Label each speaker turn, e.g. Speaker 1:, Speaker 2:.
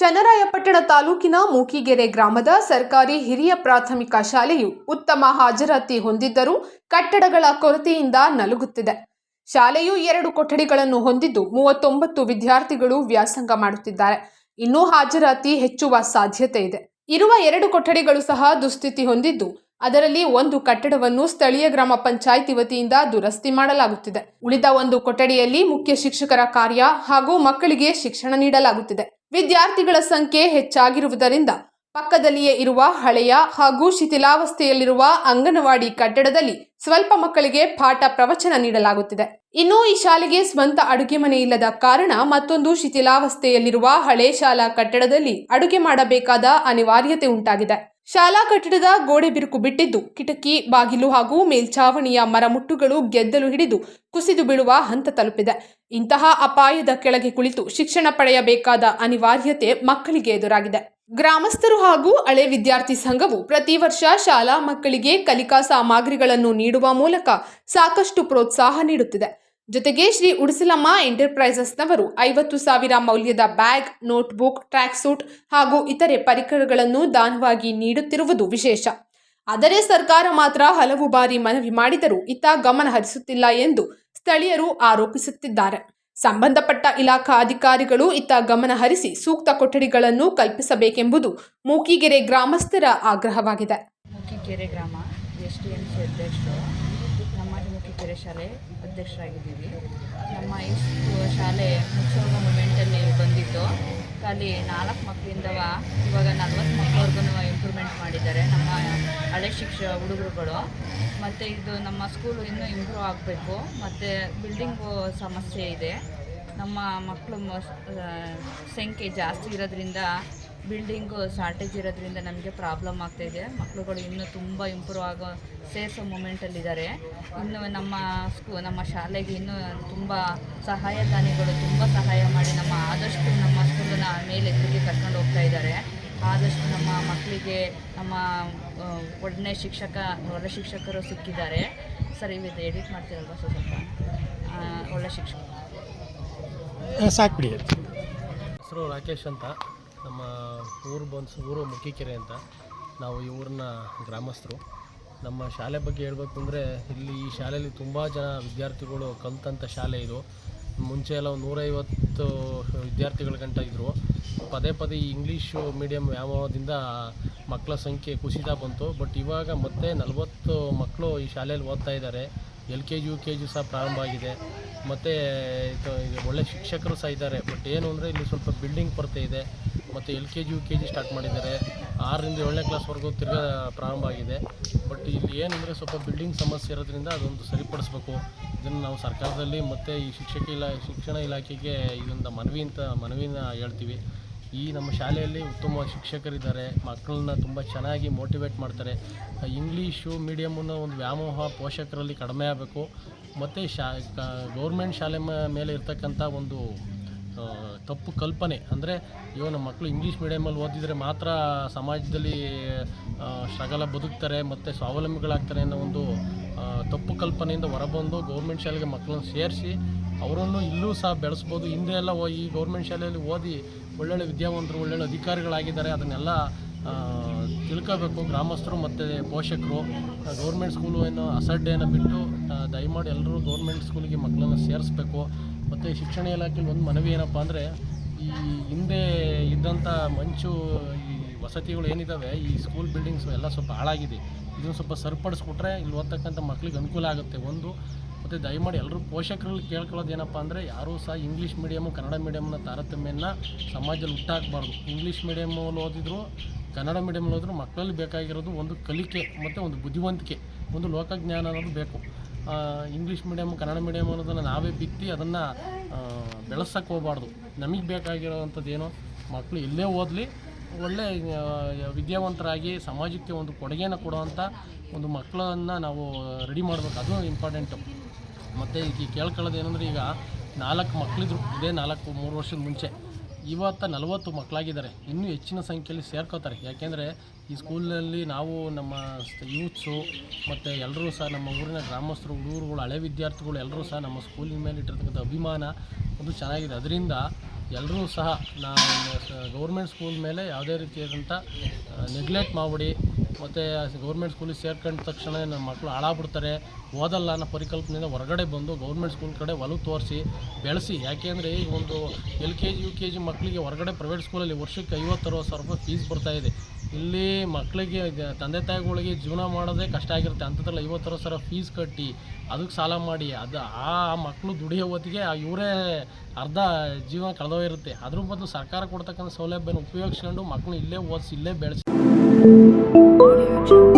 Speaker 1: ಚನ್ನರಾಯಪಟ್ಟಣ ತಾಲೂಕಿನ ಮೂಕಿಗೆರೆ ಗ್ರಾಮದ ಸರ್ಕಾರಿ ಹಿರಿಯ ಪ್ರಾಥಮಿಕ ಶಾಲೆಯು ಉತ್ತಮ ಹಾಜರಾತಿ ಹೊಂದಿದ್ದರೂ ಕಟ್ಟಡಗಳ ಕೊರತೆಯಿಂದ ನಲುಗುತ್ತಿದೆ. ಶಾಲೆಯು ಎರಡು ಕೊಠಡಿಗಳನ್ನು ಹೊಂದಿದ್ದು ಮೂವತ್ತೊಂಬತ್ತು ವಿದ್ಯಾರ್ಥಿಗಳು ವ್ಯಾಸಂಗ ಮಾಡುತ್ತಿದ್ದಾರೆ. ಇನ್ನೂ ಹಾಜರಾತಿ ಹೆಚ್ಚುವ ಸಾಧ್ಯತೆ ಇದೆ. ಇರುವ ಎರಡು ಕೊಠಡಿಗಳು ಸಹ ದುಸ್ಥಿತಿ ಹೊಂದಿದ್ದು, ಅದರಲ್ಲಿ ಒಂದು ಕಟ್ಟಡವನ್ನು ಸ್ಥಳೀಯ ಗ್ರಾಮ ಪಂಚಾಯಿತಿ ವತಿಯಿಂದ ದುರಸ್ತಿ ಮಾಡಲಾಗುತ್ತಿದೆ. ಉಳಿದ ಒಂದು ಕೊಠಡಿಯಲ್ಲಿ ಮುಖ್ಯ ಶಿಕ್ಷಕರ ಕಾರ್ಯ ಹಾಗೂ ಮಕ್ಕಳಿಗೆ ಶಿಕ್ಷಣ ನೀಡಲಾಗುತ್ತಿದೆ. ವಿದ್ಯಾರ್ಥಿಗಳ ಸಂಖ್ಯೆ ಹೆಚ್ಚಾಗಿರುವುದರಿಂದ ಪಕ್ಕದಲ್ಲಿಯೇ ಇರುವ ಹಳೆಯ ಹಾಗೂ ಶಿಥಿಲಾವಸ್ಥೆಯಲ್ಲಿರುವ ಅಂಗನವಾಡಿ ಕಟ್ಟಡದಲ್ಲಿ ಸ್ವಲ್ಪ ಮಕ್ಕಳಿಗೆ ಪಾಠ ಪ್ರವಚನ ನೀಡಲಾಗುತ್ತಿದೆ. ಇನ್ನು ಈ ಶಾಲೆಗೆ ಸ್ವಂತ ಅಡುಗೆ ಮನೆ ಇಲ್ಲದ ಕಾರಣ ಮತ್ತೊಂದು ಶಿಥಿಲಾವಸ್ಥೆಯಲ್ಲಿರುವ ಹಳೆ ಶಾಲಾ ಕಟ್ಟಡದಲ್ಲಿ ಅಡುಗೆ ಮಾಡಬೇಕಾದ ಅನಿವಾರ್ಯತೆ ಉಂಟಾಗಿದೆ. ಶಾಲಾ ಕಟ್ಟಡದ ಗೋಡೆ ಬಿರುಕು ಬಿಟ್ಟಿದ್ದು. ಕಿಟಕಿ, ಬಾಗಿಲು ಹಾಗೂ ಮೇಲ್ಛಾವಣಿಯ ಮರಮುಟ್ಟುಗಳು ಗೆದ್ದಲು ಹಿಡಿದು ಕುಸಿದು ಬೀಳುವ ಹಂತ ತಲುಪಿದೆ. ಇಂತಹ ಅಪಾಯದ ಕೆಳಗೆ ಕುಳಿತು ಶಿಕ್ಷಣ ಪಡೆಯಬೇಕಾದ ಅನಿವಾರ್ಯತೆ ಮಕ್ಕಳಿಗೆ ಎದುರಾಗಿದೆ. ಗ್ರಾಮಸ್ಥರು ಹಾಗೂ ಹಳೆ ವಿದ್ಯಾರ್ಥಿ ಸಂಘವು ಪ್ರತಿ ವರ್ಷ ಶಾಲಾ ಮಕ್ಕಳಿಗೆ ಕಲಿಕಾ ಸಾಮಗ್ರಿಗಳನ್ನು ನೀಡುವ ಮೂಲಕ ಸಾಕಷ್ಟು ಪ್ರೋತ್ಸಾಹ ನೀಡುತ್ತಿದೆ. ಜೊತೆಗೆ ಶ್ರೀ ಉಡಿಸಲಮ್ಮ ಎಂಟರ್ಪ್ರೈಸಸ್ನವರು ಐವತ್ತು ಸಾವಿರ ಮೌಲ್ಯದ ಬ್ಯಾಗ್, ನೋಟ್ಬುಕ್ ಟ್ರ್ಯಾಕ್ ಸೂಟ್ ಹಾಗೂ ಇತರೆ ಪರಿಕರಗಳನ್ನು ದಾನವಾಗಿ ನೀಡುತ್ತಿರುವುದು ವಿಶೇಷ. ಆದರೆ ಸರ್ಕಾರ ಮಾತ್ರ ಹಲವು ಬಾರಿ ಮನವಿ ಮಾಡಿದರೂ ಇತ್ತ ಗಮನ ಹರಿಸುತ್ತಿಲ್ಲ ಎಂದು ಸ್ಥಳೀಯರು ಆರೋಪಿಸುತ್ತಿದ್ದಾರೆ. ಸಂಬಂಧಪಟ್ಟ ಇಲಾಖಾ ಅಧಿಕಾರಿಗಳು ಇತ್ತ ಗಮನ ಹರಿಸಿ ಸೂಕ್ತ ಕೊಠಡಿಗಳನ್ನು ಕಲ್ಪಿಸಬೇಕೆಂಬುದು ಮೂಕಿಗೆರೆ ಗ್ರಾಮಸ್ಥರ ಆಗ್ರಹವಾಗಿದೆ.
Speaker 2: ಮುಖಿಕೆರೆ ಗ್ರಾಮ, ಎಸ್ ಟಿ ಎಂ ಸಿ ಅಧ್ಯಕ್ಷರು. ನಮ್ಮ ಮುಖಿಕೆರೆ ಶಾಲೆ ಅಧ್ಯಕ್ಷರಾಗಿದ್ದೀವಿ. ನಮ್ಮ ಈ ಶಾಲೆ ಮುಚ್ಚುವ ಮೂಮೆಂಟಲ್ಲಿ ಬಂದಿತ್ತು ಖಾಲಿ ನಾಲ್ಕು ಮಕ್ಕಳಿಂದವ ಇವಾಗ ನಲ್ವತ್ತು ಮಕ್ಕಳವರೆಗೂ ಇಂಪ್ರೂವ್ಮೆಂಟ್ ಮಾಡಿದ್ದಾರೆ ನಮ್ಮ ಹಳೆ ಶಿಕ್ಷ ಹುಡುಗರುಗಳು. ಮತ್ತು ಇದು ನಮ್ಮ ಸ್ಕೂಲು ಇನ್ನೂ ಇಂಪ್ರೂವ್ ಆಗಬೇಕು. ಮತ್ತು ಬಿಲ್ಡಿಂಗು ಸಮಸ್ಯೆ ಇದೆ. ನಮ್ಮ ಮಕ್ಕಳು ಸಂಖ್ಯೆ ಜಾಸ್ತಿ ಇರೋದ್ರಿಂದ ಬಿಲ್ಡಿಂಗು ಶಾರ್ಟೇಜ್ ಇರೋದ್ರಿಂದ ನಮಗೆ ಪ್ರಾಬ್ಲಮ್ ಆಗ್ತಾಯಿದೆ ಮಕ್ಕಳುಗಳು ಇನ್ನೂ ತುಂಬ ಇಂಪ್ರೂವ್ ಆಗೋ ಸೇಫ್ ಮೂಮೆಂಟಲ್ಲಿದ್ದಾರೆ ಇನ್ನು ನಮ್ಮ ಸ್ಕೂ ನಮ್ಮ ಶಾಲೆಗೆ ಇನ್ನೂ ತುಂಬ ಸಹಾಯದಾನಿಗಳು ತುಂಬ ಸಹಾಯ ಮಾಡಿ ನಮ್ಮ ಆದಷ್ಟು ನಮ್ಮ ಸ್ಕೂಲನ್ನ ಮೇಲೆತ್ತಿಗೆ ಕರ್ಕೊಂಡು ಹೋಗ್ತಾ ಇದ್ದಾರೆ ಆದಷ್ಟು ನಮ್ಮ ಮಕ್ಕಳಿಗೆ ನಮ್ಮ ಒಡನೆ ಶಿಕ್ಷಕ ಒಳ್ಳೆ ಶಿಕ್ಷಕರು ಸಿಕ್ಕಿದ್ದಾರೆ. ಸರ್ ಇದು ಎಡಿಟ್ ಮಾಡ್ತೀರಲ್ವ ಸ್ವಲ್ಪ? ಒಳ್ಳೆ ಶಿಕ್ಷಕ
Speaker 3: ಸಾಕ್ಬಿಡಿ.
Speaker 4: ಹೆಸರು ರಾಕೇಶ್ ಅಂತ. ನಮ್ಮ ಊರು ಬಂದು ಊರು ಮುಖಿಕೆರೆ ಅಂತ ನಾವು ಈ ಊರಿನ ಗ್ರಾಮಸ್ಥರು. ನಮ್ಮ ಶಾಲೆ ಬಗ್ಗೆ ಹೇಳಬೇಕು ಅಂದರೆ ಇಲ್ಲಿ ಈ ಶಾಲೆಯಲ್ಲಿ ತುಂಬ ಜನ ವಿದ್ಯಾರ್ಥಿಗಳು ಕಲ್ತಂಥ ಶಾಲೆ ಇದು. ಮುಂಚೆ ಎಲ್ಲ ನೂರೈವತ್ತು ವಿದ್ಯಾರ್ಥಿಗಳ ಗಂಟ ಇದ್ದರು ಪದೇ ಪದೇ ಈ ಇಂಗ್ಲೀಷು ಮೀಡಿಯಮ್ ವ್ಯಾಮೋಹದಿಂದ ಮಕ್ಕಳ ಸಂಖ್ಯೆ ಕುಸಿತಾ ಬಂತು. ಬಟ್ ಇವಾಗ ಮತ್ತೆ ನಲವತ್ತು ಮಕ್ಕಳು ಈ ಶಾಲೆಯಲ್ಲಿ ಓದ್ತಾ ಇದ್ದಾರೆ. L K G, U K G ಸಹ ಪ್ರಾರಂಭ ಆಗಿದೆ. ಮತ್ತು ಒಳ್ಳೆ ಶಿಕ್ಷಕರು ಸಹ ಇದ್ದಾರೆ. ಬಟ್ ಏನು ಅಂದರೆ ಇಲ್ಲಿ ಸ್ವಲ್ಪ ಬಿಲ್ಡಿಂಗ್ ಕೊರತೆ ಇದೆ. ಮತ್ತು L K G U K G start ಮಾಡಿದ್ದಾರೆ. ಆರರಿಂದ ಏಳನೇ ಕ್ಲಾಸ್ವರೆಗೂ ತಿರ್ಗಾ ಪ್ರಾರಂಭ ಆಗಿದೆ. ಬಟ್ ಇಲ್ಲಿ ಏನಂದರೆ ಸ್ವಲ್ಪ ಬಿಲ್ಡಿಂಗ್ ಸಮಸ್ಯೆ ಇರೋದ್ರಿಂದ ಅದೊಂದು ಸರಿಪಡಿಸ್ಬೇಕು. ಇದನ್ನು ನಾವು ಸರ್ಕಾರದಲ್ಲಿ ಮತ್ತು ಈ ಶಿಕ್ಷಕ ಇಲಾ, ಶಿಕ್ಷಣ ಇಲಾಖೆಗೆ ಇದೊಂದು ಮನವಿ ಅಂತ, ಮನವಿನ ಹೇಳ್ತೀವಿ. ಈ ನಮ್ಮ ಶಾಲೆಯಲ್ಲಿ ಉತ್ತಮ ಶಿಕ್ಷಕರಿದ್ದಾರೆ. ಮಕ್ಕಳನ್ನ ತುಂಬ ಚೆನ್ನಾಗಿ ಮೋಟಿವೇಟ್ ಮಾಡ್ತಾರೆ. ಇಂಗ್ಲೀಷು ಮೀಡಿಯಮ್ಮನ್ನು ಒಂದು ವ್ಯಾಮೋಹ ಪೋಷಕರಲ್ಲಿ ಕಡಿಮೆ ಆಗಬೇಕು. ಮತ್ತು ಶಾ ಗೌರ್ಮೆಂಟ್ ಶಾಲೆ ಮೇಲೆ ಇರ್ತಕ್ಕಂಥ ಒಂದು ತಪ್ಪು ಕಲ್ಪನೆ. ಅಂದರೆ, ಅಯ್ಯೋ ನಮ್ಮ ಮಕ್ಕಳು ಇಂಗ್ಲೀಷ್ ಮೀಡಿಯಮಲ್ಲಿ ಓದಿದರೆ ಮಾತ್ರ ಸಮಾಜದಲ್ಲಿ ಸಗಲ ಬದುಕ್ತಾರೆ ಮತ್ತು ಸ್ವಾವಲಂಬಿಗಳಾಗ್ತಾರೆ ಅನ್ನೋ ಒಂದು ತಪ್ಪು ಕಲ್ಪನೆಯಿಂದ ಹೊರಬಂದು ಗೌರ್ಮೆಂಟ್ ಶಾಲೆಗೆ ಮಕ್ಕಳನ್ನ ಸೇರಿಸಿ, ಅವರನ್ನು ಇಲ್ಲೂ ಸಹ ಬೆಳೆಸ್ಬೋದು. ಹಿಂದೆ ಎಲ್ಲ ಈ ಗೌರ್ಮೆಂಟ್ ಶಾಲೆಯಲ್ಲಿ ಓದಿ ಒಳ್ಳೊಳ್ಳೆ ವಿದ್ಯಾವಂತರು, ಒಳ್ಳೊಳ್ಳೆ ಅಧಿಕಾರಿಗಳಾಗಿದ್ದಾರೆ. ಅದನ್ನೆಲ್ಲ ತಿಳ್ಕೋಬೇಕು. ಗ್ರಾಮಸ್ಥರು ಮತ್ತು ಪೋಷಕರು ಗೌರ್ಮೆಂಟ್ ಸ್ಕೂಲು ಏನೋ ಅಸಡ್ಡೆಯನ್ನು ಬಿಟ್ಟು ದಯಮಾಡಿ ಎಲ್ಲರೂ ಗೌರ್ಮೆಂಟ್ ಸ್ಕೂಲಿಗೆ ಮಕ್ಕಳನ್ನು ಸೇರಿಸ್ಬೇಕು. ಮತ್ತು ಶಿಕ್ಷಣ ಇಲಾಖೆಯಲ್ಲಿ ಒಂದು ಮನವಿ ಏನಪ್ಪ ಅಂದರೆ, ಈ ಹಿಂದೆ ಇದ್ದಂಥ ಮಂಚು, ಈ ವಸತಿಗಳು ಏನಿದ್ದಾವೆ ಈ ಸ್ಕೂಲ್ ಬಿಲ್ಡಿಂಗ್ಸ್ ಎಲ್ಲ ಸ್ವಲ್ಪ ಹಾಳಾಗಿದೆ. ಇದನ್ನು ಸ್ವಲ್ಪ ಸರಿಪಡಿಸ್ಕೊಟ್ರೆ ಇಲ್ಲಿ ಓದ್ತಕ್ಕಂಥ ಮಕ್ಳಿಗೆ ಅನುಕೂಲ ಆಗುತ್ತೆ ಒಂದು. ಮತ್ತು ದಯಮಾಡಿ ಎಲ್ಲರೂ ಪೋಷಕರಲ್ಲಿ ಕೇಳ್ಕೊಳ್ಳೋದು ಏನಪ್ಪ ಅಂದರೆ, ಯಾರೂ ಸಹ ಇಂಗ್ಲೀಷ್ ಮೀಡಿಯಮು ಕನ್ನಡ ಮೀಡಿಯಮ್ನ ತಾರತಮ್ಯನ ಸಮಾಜದಲ್ಲಿ ಹುಟ್ಟಾಕಬಾರ್ದು. ಇಂಗ್ಲೀಷ್ ಮೀಡಿಯಮಲ್ಲಿ ಓದಿದ್ರು, ಕನ್ನಡ ಮೀಡಿಯಮಲ್ಲಿ ಓದಿದ್ರು ಮಕ್ಕಳಲ್ಲಿ ಬೇಕಾಗಿರೋದು ಒಂದು ಕಲಿಕೆ, ಮತ್ತು ಒಂದು ಬುದ್ಧಿವಂತಿಕೆ, ಒಂದು ಲೋಕಜ್ಞಾನ ಅನ್ನೋದು ಬೇಕು. ಇಂಗ್ಲೀಷ್ ಮೀಡಿಯಮ್ ಕನ್ನಡ ಮೀಡಿಯಮ್ ಅನ್ನೋದನ್ನು ನಾವೇ ಬಿತ್ತಿ ಅದನ್ನು ಬೆಳೆಸೋಕ್ಕೆ ಹೋಗಬಾರ್ದು. ನಮಗೆ ಬೇಕಾಗಿರೋವಂಥದ್ದು ಏನು ಮಕ್ಕಳು ಎಲ್ಲೇ ಓದಲಿ, ಒಳ್ಳೆ ವಿದ್ಯಾವಂತರಾಗಿ ಸಮಾಜಕ್ಕೆ ಒಂದು ಕೊಡುಗೆನ ಕೊಡುವಂಥ ಒಂದು ಮಕ್ಕಳನ್ನು ನಾವು ರೆಡಿ ಮಾಡಬೇಕು. ಅದು ಇಂಪಾರ್ಟೆಂಟು ಮತ್ತು ಈಗ ಕೇಳ್ಕೊಳ್ಳೋದು ಏನಂದರೆ ಈಗ ನಾಲ್ಕು ಮಕ್ಕಳಿದ್ರು ಇದೇ ನಾಲ್ಕು ಮೂರು ವರ್ಷದ ಮುಂಚೆ. ಇವತ್ತು ನಲವತ್ತು ಮಕ್ಕಳಾಗಿದ್ದಾರೆ. ಇನ್ನೂ ಹೆಚ್ಚಿನ ಸಂಖ್ಯೆಯಲ್ಲಿ ಸೇರ್ಕೋತಾರೆ. ಯಾಕೆಂದರೆ ಈ ಸ್ಕೂಲಲ್ಲಿ ನಾವು ನಮ್ಮ ಯೂತ್ಸು ಮತ್ತು ಎಲ್ಲರೂ ಸಹ ನಮ್ಮ ಊರಿನ ಗ್ರಾಮಸ್ಥರು, ಹುಡುಗರುಗಳು, ಹಳೆ ವಿದ್ಯಾರ್ಥಿಗಳು ಎಲ್ಲರೂ ಸಹ ನಮ್ಮ ಸ್ಕೂಲಿನ ಮೇಲೆ ಇಟ್ಟಿರ್ತಕ್ಕಂಥ ಅಭಿಮಾನ ಒಂದು ಚೆನ್ನಾಗಿದೆ. ಅದರಿಂದ ಎಲ್ಲರೂ ಸಹ ನಾ ಗೌರ್ಮೆಂಟ್ ಸ್ಕೂಲ್ ಮೇಲೆ ಯಾವುದೇ ರೀತಿಯಾದಂಥ ನೆಗ್ಲೆಕ್ಟ್ ಮಾಡಿಬಿಡಿ. ಮತ್ತು ಗೌರ್ಮೆಂಟ್ ಸ್ಕೂಲಿಗೆ ಸೇರ್ಕೊಂಡ ತಕ್ಷಣ ನಮ್ಮ ಮಕ್ಕಳು ಹಾಳಾಗ್ಬಿಡ್ತಾರೆ, ಓದಲ್ಲ ಅನ್ನೋ ಪರಿಕಲ್ಪನೆಯಿಂದ ಹೊರಗಡೆ ಬಂದು ಗೌರ್ಮೆಂಟ್ ಸ್ಕೂಲ್ ಕಡೆ ಒಲವು ತೋರಿಸಿ, ಬೆಳೆಸಿ. ಯಾಕೆಂದರೆ ಈಗ ಒಂದು L K G, U K G ಮಕ್ಕಳಿಗೆ ಹೊರಗಡೆ ಪ್ರೈವೇಟ್ ಸ್ಕೂಲಲ್ಲಿ ವರ್ಷಕ್ಕೆ ಐವತ್ತು ಅರವತ್ತು ಸಾವಿರ ರೂಪಾಯಿ ಫೀಸ್ ಬರ್ತಾಯಿದೆ ಇಲ್ಲಿ ಮಕ್ಕಳಿಗೆ ತಂದೆ ತಾಯಿಗಳಿಗೆ ಜೀವನ ಮಾಡೋದೇ ಕಷ್ಟ ಆಗಿರುತ್ತೆ. ಅಂಥದ್ರಲ್ಲಿ ಐವತ್ತು ಅರವತ್ತು ಸಾವಿರ ಫೀಸ್ ಕಟ್ಟಿ ಅದಕ್ಕೆ ಸಾಲ ಮಾಡಿ. ಅದು ಆ ಮಕ್ಕಳು ದುಡಿಯೋ ಹೊತ್ತಿಗೆ ಇವರೇ ಅರ್ಧ ಜೀವನ ಕಳೆದೋಗಿರುತ್ತೆ ಅದ್ರ ಬದಲು ಸರ್ಕಾರ ಕೊಡ್ತಕ್ಕಂಥ ಸೌಲಭ್ಯನ ಉಪಯೋಗಿಸ್ಕೊಂಡು ಮಕ್ಕಳು ಇಲ್ಲೇ ಓದಿಸಿ, ಇಲ್ಲೇ ಬೆಳೆಸಿ.
Speaker 5: 玻璃与。